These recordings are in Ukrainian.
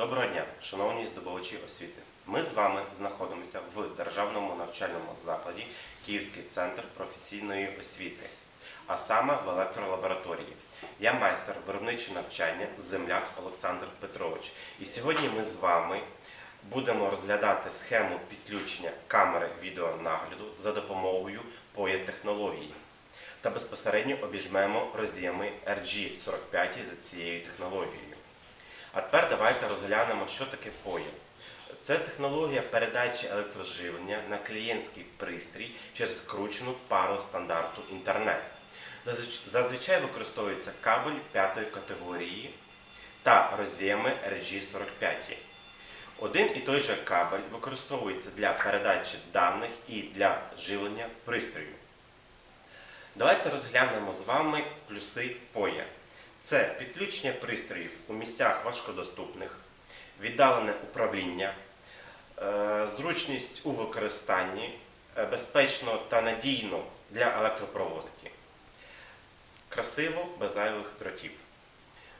Доброго дня, шановні здобувачі освіти. Ми з вами знаходимося в державному навчальному закладі Київський центр професійної освіти, а саме в електролабораторії. Я майстер виробничого навчання Земляк Олександр Петрович. І сьогодні ми з вами будемо розглядати схему підключення камери відеонагляду за допомогою POE-технології та безпосередньо обіжмемо роздіями RG45 за цією технологією. А тепер давайте розглянемо, що таке POE. Це технологія передачі електроживлення на клієнтський пристрій через скручену пару стандарту інтернет. Зазвичай використовується кабель п'ятої категорії та роз'єми RG45. Один і той же кабель використовується для передачі даних і для живлення пристрою. Давайте розглянемо з вами плюси POE. Це підключення пристроїв у місцях важкодоступних, віддалене управління, е, зручність у використанні, е, безпечно та надійно для електропроводки. Красиво, без зайвих дротів.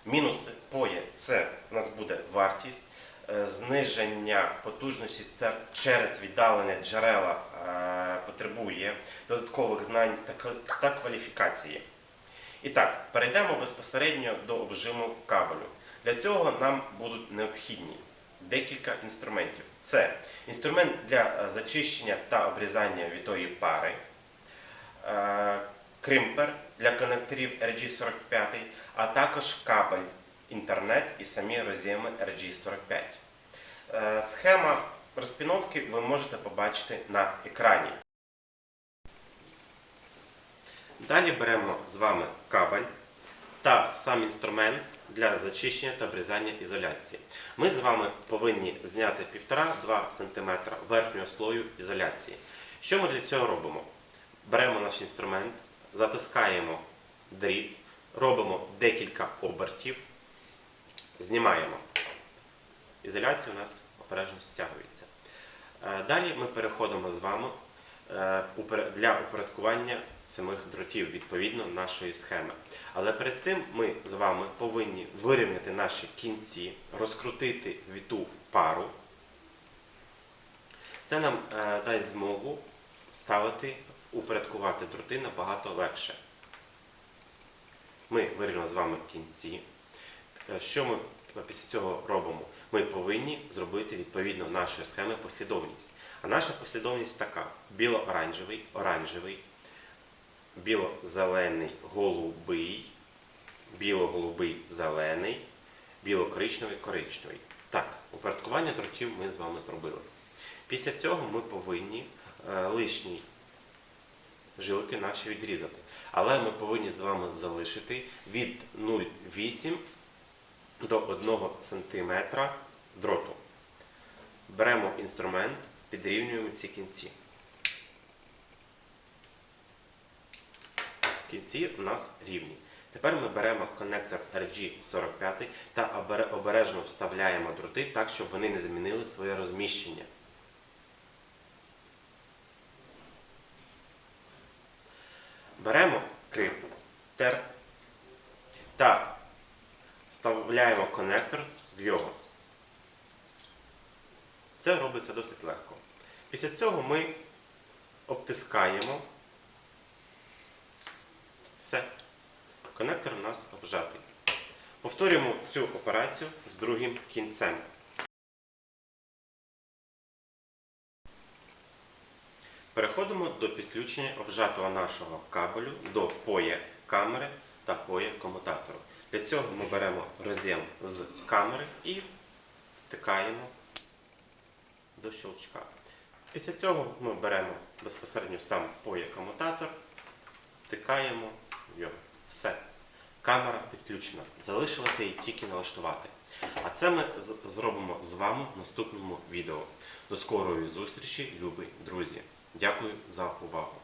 Мінуси POE – це у нас буде вартість, е, зниження потужності через віддалене джерела потребує додаткових знань та кваліфікації. І так, перейдемо безпосередньо до обжиму кабелю. Для цього нам будуть необхідні декілька інструментів. Це інструмент для е, зачищення та обрізання вітої пари, е, кримпер для конекторів RG45, а також кабель, інтернет і самі роз'єми RG45. Е, Схема розпіновки ви можете побачити на екрані. Далі беремо з вами кабель та сам інструмент для зачищення та обрізання ізоляції. Ми з вами повинні зняти 1,5-2 см верхнього слою ізоляції. Що ми для цього робимо? Беремо наш інструмент, затискаємо дріт, робимо декілька обертів, знімаємо. Ізоляція у нас обережно стягується. Е, Далі ми переходимо з вами для упорядкування самих дротів відповідно нашої схеми. Але перед цим ми з вами повинні вирівняти наші кінці, розкрутити віту пару. Це нам е, дасть змогу ставити, упорядкувати дроти набагато легше. Ми вирівняли з вами кінці. Е, Що ми після цього робимо? Ми повинні зробити відповідно нашої схеми послідовність. А наша послідовність така: біло-оранжевий, оранжевий, біло-зелений, голубий, біло-голубий, зелений, біло-коричневий, коричневий. Так, упорядкування дротів ми з вами зробили. Після цього ми повинні е, лишні жилки наші відрізати. Але ми повинні з вами залишити від 0,8 до 1 см дроту. Беремо інструмент, підрівнюємо ці кінці. Кінці у нас рівні. Тепер ми беремо коннектор RG45 та обережно вставляємо дроти так, щоб вони не змінили своє розміщення. Беремо криптер та вставляємо коннектор в його. Це робиться досить легко. Після цього ми обтискаємо все. Коннектор у нас обжатий. Повторюємо цю операцію з другим кінцем. Переходимо до підключення обжатого нашого кабелю до поє камери та поє комутатору. Для цього ми беремо роз'єм з камери і втикаємо до щелчка. Після цього ми беремо безпосередньо сам поє комутатор, втикаємо його. Все. Камера підключена. Залишилося її тільки налаштувати. А це ми зробимо з вами в наступному відео. До скорої зустрічі, любі друзі. Дякую за увагу.